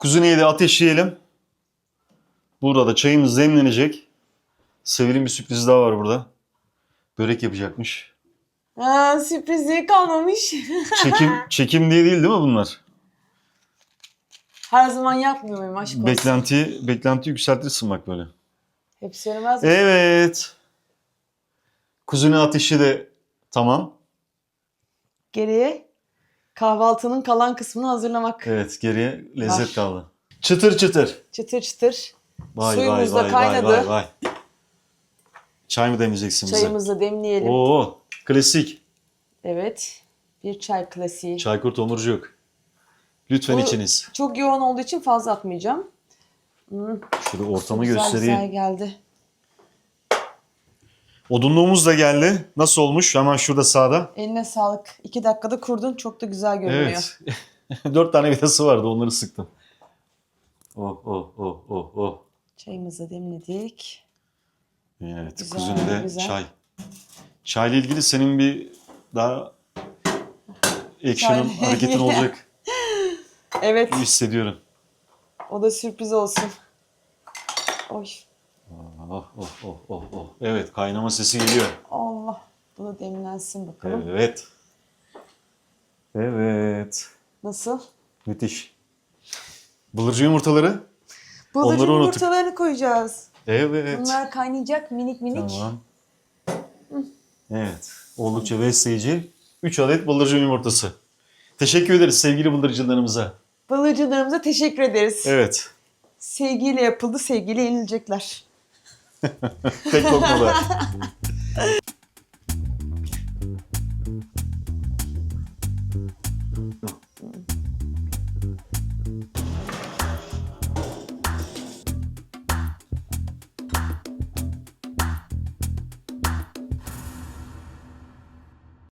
Kuzineyi de ateşleyelim. Burada da çayımız demlenecek. Sevil'in bir sürprizi daha var burada. Börek yapacakmış. Aa, sürprizliği kalmamış. Çekim çekim diye değil değil mi bunlar? Her zaman yapmıyor muyum aşk olsun? Beklenti beklenti yükseltirsin bak böyle. Hep söylemez mi? Evet. Kuzine ateşi de tamam. Geriye kahvaltının kalan kısmını hazırlamak. Evet geriye lezzet Var. kaldı. Çıtır çıtır. Çıtır çıtır. Vay Suyumuz da kaynadı. vay vay vay. Çay mı demleyeceksin bize? Çayımızı demleyelim. Oo klasik. Evet. Bir çay klasiği. Çaykur tomurcuk. Lütfen Bu- içiniz. Çok yoğun olduğu için fazla atmayacağım. Hmm, Şöyle ortamı güzel göstereyim. güzel geldi. Odunluğumuz da geldi. Nasıl olmuş? Hemen şurada sağda. Eline sağlık. İki dakikada kurdun. Çok da güzel görünüyor. Evet. Dört tane vidası vardı. Onları sıktım. Oh oh oh oh oh. Çayımızı demledik. Evet. Güzel, Kuzine de güzel. çay. Çayla ilgili senin bir daha action'ın, hareketin olacak Evet. hissediyorum. O da sürpriz olsun. Oy. Oh oh oh oh oh. Evet kaynama sesi geliyor. Allah. Bu da demlensin bakalım. Evet. Evet. Nasıl? Müthiş. Bıldırcın yumurtaları. Bıldırcın Onları unuttuk. yumurtalarını koyacağız. Evet. Bunlar kaynayacak minik minik. Tamam. Evet. Oldukça besleyici. 3 adet bıldırcın yumurtası. Teşekkür ederiz sevgili bıldırcınlarımıza. Bıldırcınlarımıza teşekkür ederiz. Evet. Sevgiyle yapıldı, sevgiyle yenilecekler. 全国ので。